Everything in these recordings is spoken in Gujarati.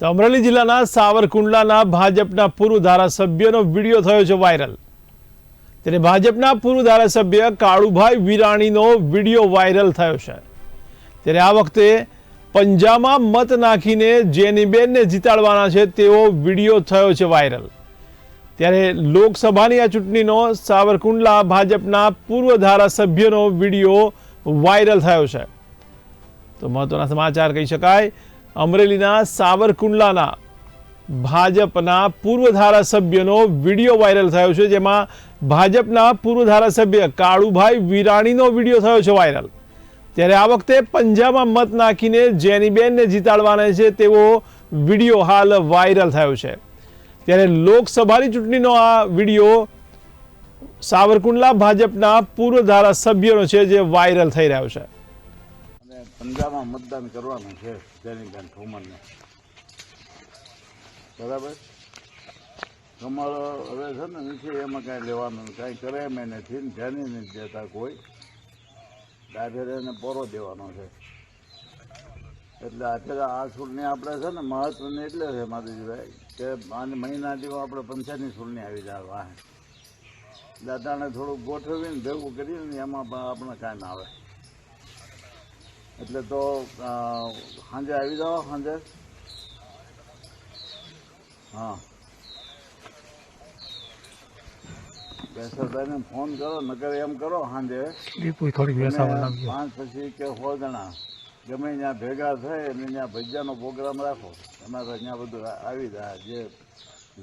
તો અમરેલી જિલ્લાના સાવરકુંડલાના ભાજપના પૂર્વ ધારાસભ્યનો વીડિયો થયો છે વાયરલ. ત્યારે ભાજપના પૂર્વ ધારાસભ્ય કાળુભાઈ વિરાણીનો વીડિયો વાયરલ થયો છે. ત્યારે આ વખતે પંજામાં મત નાખીને જેનીબેનને જીતાડવાના છે તેવો વીડિયો થયો છે વાયરલ. ત્યારે લોકસભાની આ ચૂંટણીનો સાવરકુંડલા ભાજપના પૂર્વ ધારાસભ્યનો વીડિયો વાયરલ થયો છે. તો મહત્વના સમાચાર કહી શકાય અમરેલીના સાવરકુંડલાના ભાજપના પૂર્વ ધારાસભ્યનો વીડિયો વાયરલ થયો છે, જેમાં ભાજપના પૂર્વ ધારાસભ્ય કાળુભાઈ વિરાણીનો વીડિયો થયો છે વાયરલ. ત્યારે આ વખતે પંજાબમાં મત નાખીને જેનીબેનને જીતાડવાના છે, તેવો વીડિયો હાલ વાયરલ થયો છે. ત્યારે લોકસભાની ચૂંટણીનો આ વીડિયો સાવરકુંડલા ભાજપના પૂર્વ ધારાસભ્યનો છે, જે વાયરલ થઈ રહ્યો છે. પંજાબમાં મતદાન કરવાનું છે જેનીબેન ઠુમરને. બરાબર? તમારો હવે છે ને નીચે એમાં કાંઈ લેવાનું કાંઈ કરે એમ નથી ને ધ્યાને નથી દેતા કોઈ. ડાયરેક્ટ એને પોરો દેવાનો છે. એટલે અત્યારે આ ચૂંટણી આપણે છે ને મહત્વની એટલે છે માધુજીભાઈ કે આને મહિના દિવસ આપણે પંચાયતની ચૂંટણી આવી જાય વાહે. દાદાને થોડુંક ગોઠવીને ભેગું કરીને એમાં પણ આપણે કાંઈ ના આવે. એટલે તો સાંજે આવી જાઓ સાંજે. હા. કેશરભાઈને ફોન કરો નકર એમ કરો સાંજે. પાંચ પછી કે સો જણા. ગમે ત્યાં ભેગા થાય અને ત્યાં ભજીયાનો પ્રોગ્રામ રાખો. એમાં તો ત્યાં બધું આવી જાય. જે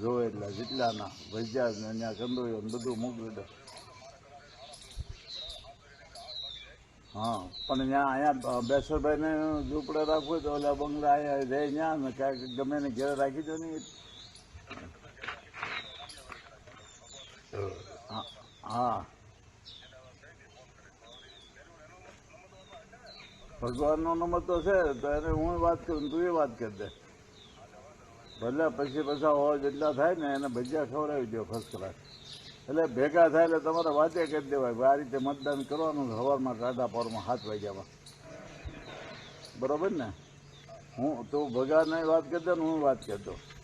જોવે એટલે જેટલાના ભજીયા ને ત્યાં કંદોયો બધું મૂકી દો. હા, પણ ત્યાં અહીંયા બેસરભાઈને ઝૂંપડે રાખવું તો ઓલા બંગલા અહીંયા રહે ત્યાં ને ક્યાંક ગમે ને ઘેરે રાખી દો ને હા ભગવાનનો નંબર તો છે, તો એને હું વાત કરું તું એ વાત કરી દે. ભલે પછી પછી હોય જેટલા થાય ને એને ભજીયા ખવડાવી દો ફર્સ્ટ ક્લાસ એટલે ભેગા થાય એટલે તમારે વાતે કરી દેવાય. આ રીતે મતદાન કરવાનું સવારમાં ટાટા પોરમાં હાથ વાગ્યામાં. બરોબર ને? હું તું ભગાને વાત કરી દે ને હું વાત કરી દઉં. હા